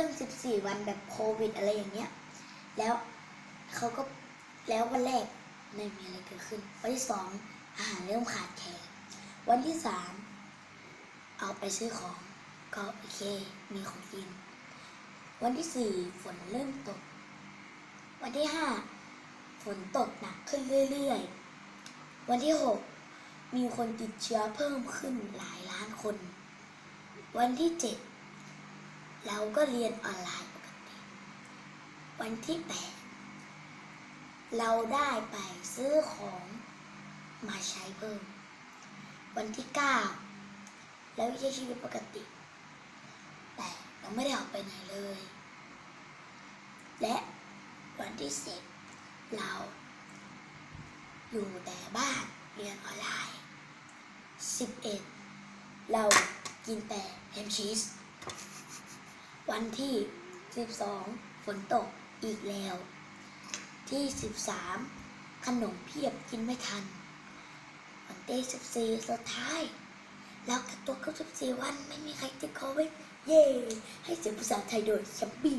รื่อง 14 วันแบบโควิดอะไรอย่างเงี้ย แล้วเขาก็แล้ววันแรกไม่มีอะไรเกิดขึ้น วันที่สองอาหารเริ่มขาดแคลนวันที่สามเอาไปซื้อของ ก็โอเค มีของกิน วันที่สี่ฝนเริ่มตก วันที่ห้าฝนตกหนักขึ้นเรื่อยๆ วันที่หกมีคนติดเชื้อเพิ่มขึ้นหลายล้านคน วันที่เจ็ด เราก็เรียนออนไลน์ปกติ วันที่แปดเราได้ไปซื้อของมาใช้เพิ่ม วันที่เก้าแล้วใช้ชีวิตปกติ แต่เราไม่ได้ออกไปไหนเลย และวันที่สิบเราอยู่แต่บ้านเรียนออนไลน์สิบเอ็ดเรากินแต่แฮมชีส วันที่สิบสองฝนตกอีกแล้ว ที่สิบสามขนมเพียบกินไม่ทัน วันที่สิบสี่สุดท้าย แล้วกักตัวครบ14 วันไม่มีใครติดโควิดเย้ให้เสียงภาษาไทยโดยแชมปี้